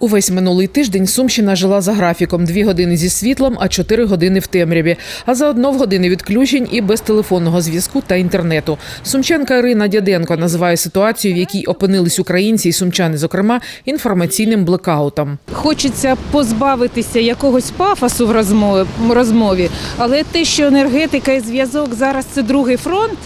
Увесь минулий тиждень Сумщина жила за графіком: дві години зі світлом, а чотири години в темряві. А заодно в години відключень і без телефонного зв'язку та інтернету. Сумчанка Ірина Дяденко називає ситуацію, в якій опинились українці і сумчани, зокрема, інформаційним блекаутом. Хочеться позбавитися якогось пафосу в розмові, розмові, але те, що енергетика і зв'язок зараз це другий фронт.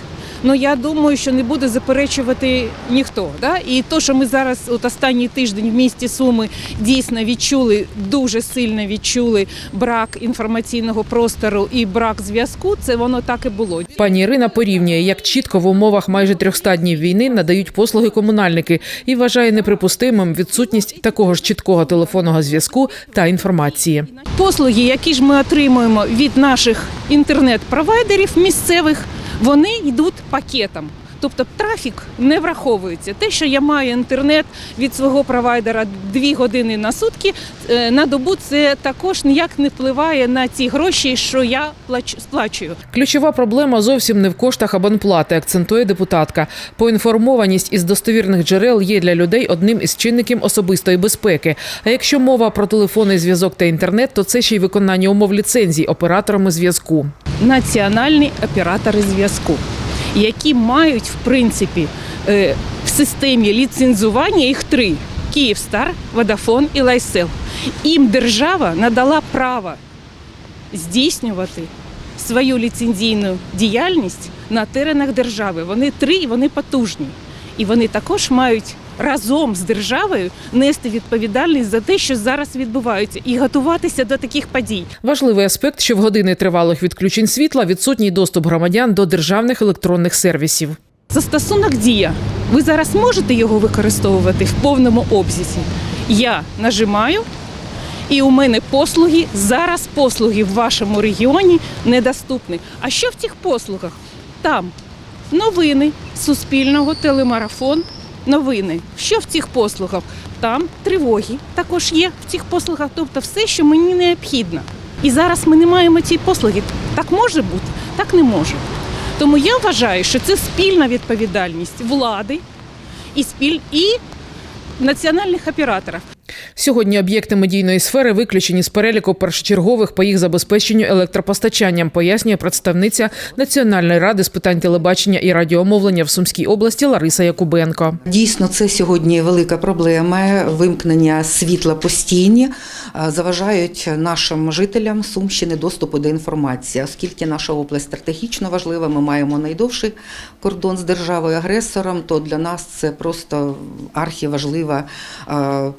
Ну я думаю, що не буде заперечувати ніхто. Да? І то, що ми зараз, от останній тиждень в місті Суми дійсно відчули, дуже сильно відчули брак інформаційного простору і брак зв'язку, це воно так і було. Пані Ірина порівнює, як чітко в умовах майже 300 днів війни надають послуги комунальники і вважає неприпустимим відсутність такого ж чіткого телефонного зв'язку та інформації. Послуги, які ж ми отримуємо від наших інтернет-провайдерів місцевих, вони йдуть пакетом. Тобто трафік не враховується. Те, що я маю інтернет від свого провайдера дві години на сутки е, на добу, це також ніяк не впливає на ті гроші, що я плач- сплачую. Ключова проблема зовсім не в коштах абонплати, акцентує депутатка. Поінформованість із достовірних джерел є для людей одним із чинників особистої безпеки. А якщо мова про телефонний зв'язок та інтернет, то це ще й виконання умов ліцензій операторами зв'язку. Національні оператори зв'язку, які мають в принципі е, в системі ліцензування їх три: Київстар, Водафон і Лайсел. Їм держава надала право здійснювати свою ліцензійну діяльність на теренах держави. Вони три і вони потужні. І вони також мають разом з державою нести відповідальність за те, що зараз відбувається, і готуватися до таких подій. Важливий аспект, що в години тривалих відключень світла відсутній доступ громадян до державних електронних сервісів. Застосунок дія. Ви зараз можете його використовувати в повному обсязі. Я нажимаю, і у мене послуги зараз послуги в вашому регіоні недоступні. А що в цих послугах? Там новини Суспільного, телемарафон, новини. Що в цих послугах? Там тривоги також є в цих послугах, тобто все, що мені необхідно. І зараз ми не маємо цієї послуги. Так може бути, так не може. Тому я вважаю, що це спільна відповідальність влади і спіль і національних операторів. Сьогодні об'єкти медійної сфери виключені з переліку першочергових по їх забезпеченню електропостачанням, пояснює представниця Національної ради з питань телебачення і радіомовлення в Сумській області Лариса Якубенко. Дійсно, це сьогодні велика проблема. Вимкнення світла постійні е, заважають нашим жителям Сумщини доступу до інформації, оскільки наша область стратегічно важлива. Ми маємо найдовший кордон з державою агресором. То для нас це просто архіважлива е,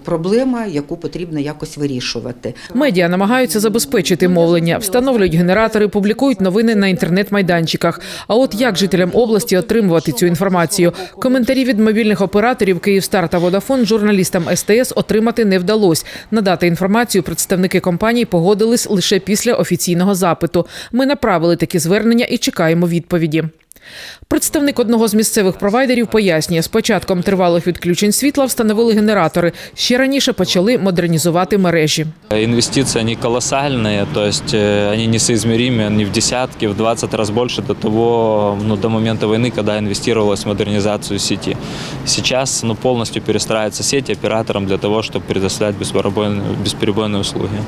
проблема, яку потрібно якось вирішувати. Медіа намагаються забезпечити мовлення, встановлюють генератори, публікують новини на інтернет-майданчиках. А от як жителям області отримувати цю інформацію? Коментарі від мобільних операторів Київстар та Водафон журналістам СТС отримати не вдалось. Надати інформацію представники компаній погодились лише після офіційного запиту. Ми направили такі звернення і чекаємо відповіді. Представник одного з місцевих провайдерів пояснює, з початком тривалих відключень світла встановили генератори. Ще раніше почали модернізувати мережі. Инвестиции, они колоссальные, то есть э, они несоизмеримы, они в десятки, в 20 раз больше до того, ну, до момента войны, когда инвестировалось в модернизацию сети. Сейчас ну, полностью перестраивается сеть операторам для того, чтобы предоставлять бесперебойные, бесперебойные услуги.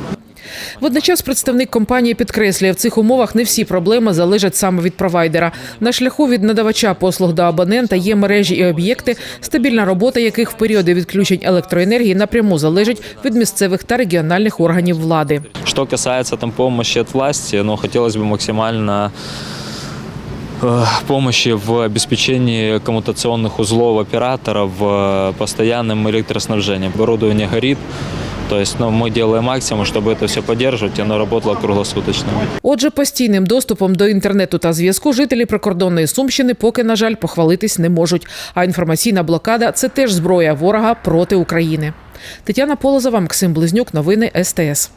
Водночас представник компанії підкреслює, в цих умовах не всі проблеми залежать саме від провайдера. На шляху від надавача послуг до абонента є мережі і об'єкти, стабільна робота яких в періоди відключень електроенергії напряму залежить від місцевих та регіональних органів влади. Что касается там помощи от власти, ну, хотелось бы максимально э, помощи в обеспечении коммутационных узлов операторов э, постоянным электроснабжением. Оборудование горит, то есть ну, мы делаем максимум, чтобы это все поддерживать, и оно работало круглосуточно. Отже, постійним доступом до інтернету та зв'язку жителі прикордонної Сумщини поки, на жаль, похвалитись не можуть. А інформаційна блокада це теж зброя ворога проти України. Тетяна Полозова, Максим Близнюк, новини СТС.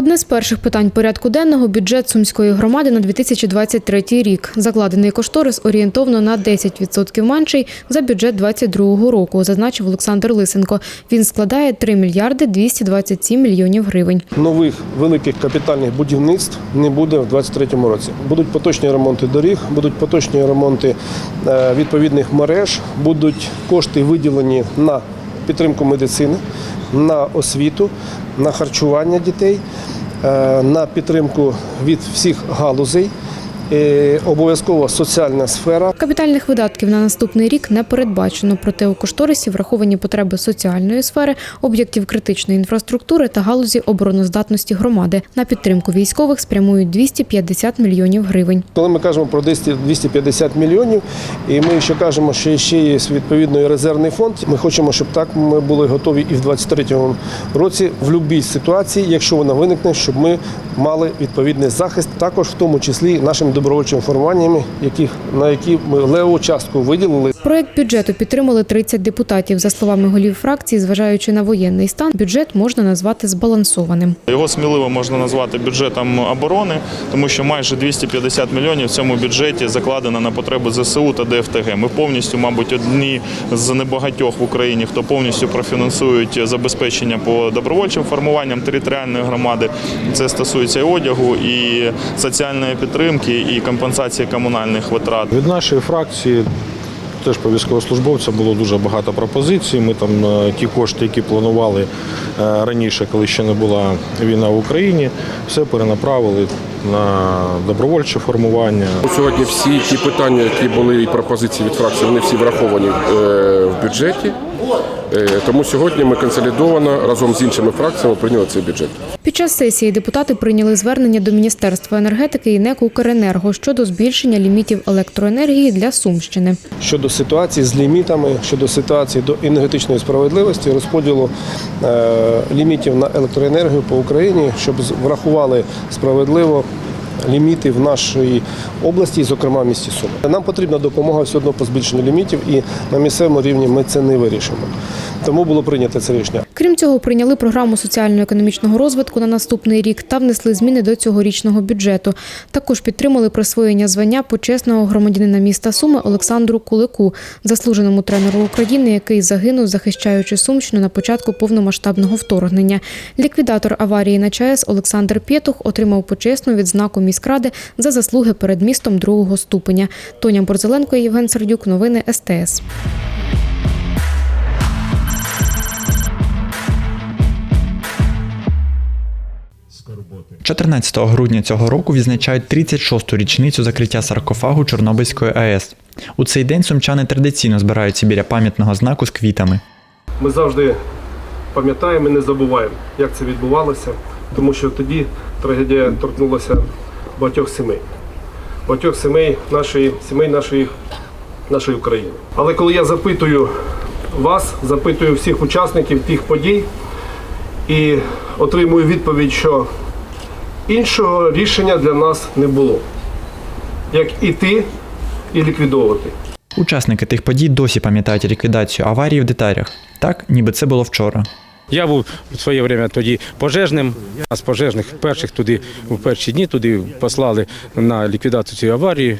Одне з перших питань порядку денного бюджет сумської громади на 2023 рік. Закладений кошторис орієнтовно на 10% менший за бюджет 2022 року, зазначив Олександр Лисенко. Він складає 3 мільярди 227 мільйонів гривень. нових великих капітальних будівництв не буде в 2023 році. Будуть поточні ремонти доріг, будуть поточні ремонти е, відповідних мереж, будуть кошти виділені на підтримку медицини, на освіту, на харчування дітей, е, на підтримку від всіх галузей. Е, Обов'язково соціальна сфера. Капітальних видатків на наступний рік не передбачено, проте у кошторисі враховані потреби соціальної сфери, об'єктів критичної інфраструктури та галузі обороноздатності громади. На підтримку військових спрямують 250 мільйонів гривень. Коли ми кажемо про 200 250 мільйонів, і ми ще кажемо, що ще є відповідний резервний фонд. Ми хочемо, щоб так ми були готові і в 2023 році в будь-якій ситуації, якщо вона виникне, щоб ми мали відповідний захист, також в тому числі нашими добровольчими формуваннями, яких на які ми леву частку виділили. Проект бюджету підтримали 30 депутатів. За словами голів фракції, зважаючи на воєнний стан, бюджет можна назвати збалансованим. Його сміливо можна назвати бюджетом оборони, тому що майже 250 мільйонів в цьому бюджеті закладено на потреби ЗСУ та ДФТГ. Ми повністю, мабуть, одні з небагатьох в Україні, хто повністю профінансують забезпечення по добровольчим формуванням територіальної громади. Це стосується і одягу, і соціальної підтримки, і компенсації комунальних витрат. Від нашої фракції теж по військовослужбовцям було дуже багато пропозицій. Ми там е, ті кошти, які планували е, раніше, коли ще не була війна в Україні, все перенаправили на добровольче формування. Сьогодні всі ті питання, які були і пропозиції від фракції, вони всі враховані е, в бюджеті. Е, Тому сьогодні ми консолідовано разом з іншими фракціями прийняли цей бюджет. Під час сесії депутати прийняли звернення до Міністерства енергетики і НЕК «Укренерго» щодо збільшення лімітів електроенергії для Сумщини. щодо ситуації з лімітами, щодо ситуації до енергетичної справедливості, розподілу е, лімітів на електроенергію по Україні, щоб з- врахували справедливо. Ліміти в нашій області, зокрема в місті Суми. Нам потрібна допомога все одно по збільшенню лімітів, і на місцевому рівні ми це не вирішимо. Тому було прийнято це рішення. Крім цього, прийняли програму соціально-економічного розвитку на наступний рік та внесли зміни до цьогорічного бюджету. Також підтримали присвоєння звання почесного громадянина міста Суми Олександру Кулику, заслуженому тренеру України, який загинув, захищаючи Сумщину на початку повномасштабного вторгнення. Ліквідатор аварії на ЧАЕС Олександр Пєтух отримав почесну відзнаку міськради за заслуги перед містом другого ступеня. Тоня Борзеленко і Євген Сердюк. Новини СТС. 14 грудня цього року відзначають 36-ту річницю закриття саркофагу Чорнобильської АЕС. У цей день сумчани традиційно збираються біля пам'ятного знаку з квітами. Ми завжди пам'ятаємо і не забуваємо, як це відбувалося, тому що тоді трагедія торкнулася багатьох сімей, багатьох сімей нашої сімей нашої, нашої України. Але коли я запитую вас, запитую всіх учасників тих подій і отримую відповідь, що іншого рішення для нас не було, як іти і ліквідовувати. Учасники тих подій досі пам'ятають ліквідацію аварії в деталях, так ніби це було вчора. Я був в своє время тоді пожежним. Нас пожежних перших туди в перші дні туди послали на ліквідацію цієї аварії.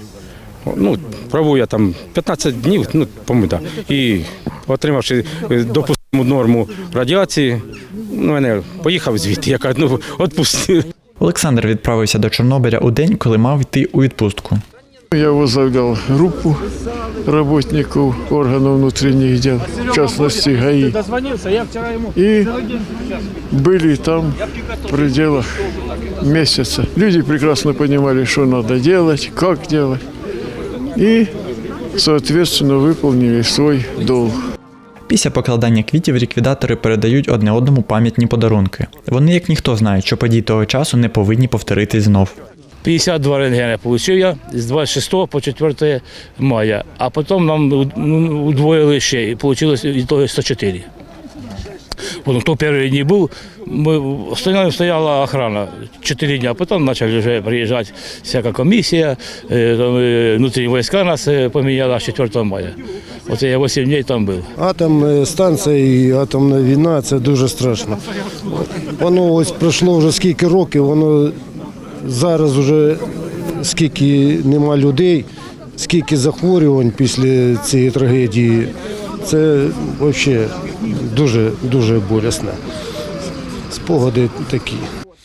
Ну, пробув я там 15 днів, ну, по-моєму. І отримавши е, допустиму норму радіації, ну, мене поїхав звідти, я кажу, ну, відпусти. Олександр відправився до Чорнобиля у день, коли мав йти у відпустку. Я возглавлял группу работников органов внутренних дел, в частности ГАИ. И были там в пределах месяца. Люди прекрасно понимали, что надо делать, как делать. И, соответственно, выполнили свой долг. Після покладання квітів ліквідатори передають одне одному пам'ятні подарунки. Вони, як ніхто, знають, що події того часу не повинні повторитись знов. 52 рентгени отримав я з 26 по 4 мая, а потім нам ну, удвоїли ще і вийшло від того 104. Потом кто первые дни был, мы, стояла, стояла охрана 4 дня, потом начали уже приезжать всякая комиссия, э, там, э, внутренние войска нас э, поменяла с 4 мая. Оце я 8 днів там був. Атомна станція і атомна війна це дуже страшно. Воно ось пройшло вже скільки років, воно зараз вже скільки нема людей, скільки захворювань після цієї трагедії. Це взагалі дуже дуже болісно. Спогади такі.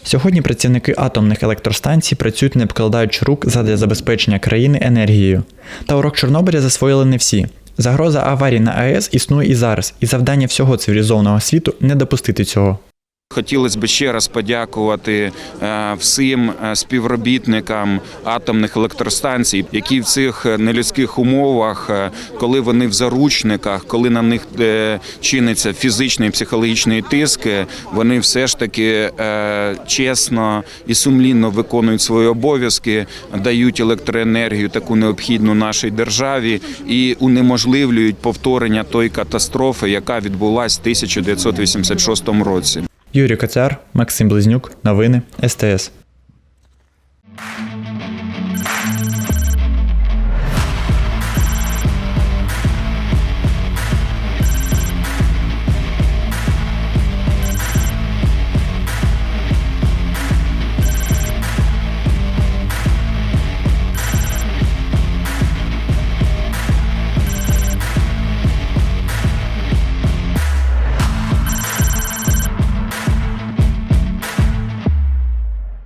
Сьогодні працівники атомних електростанцій працюють не вкладаючи рук задля забезпечення країни енергією. Та урок Чорнобиля засвоїли не всі. Загроза аварії на АЕС існує і зараз, і завдання всього цивілізованого світу не допустити цього. Хотілося б ще раз подякувати е, всім е, співробітникам атомних електростанцій, які в цих нелюдських умовах, е, коли вони в заручниках, коли на них е, чиниться фізичний і психологічний тиск, е, вони все ж таки е, чесно і сумлінно виконують свої обов'язки, дають електроенергію таку необхідну нашій державі і унеможливлюють повторення тої катастрофи, яка відбулася в 1986 році. Юрій Коцяр, Максим Близнюк, новини СТС.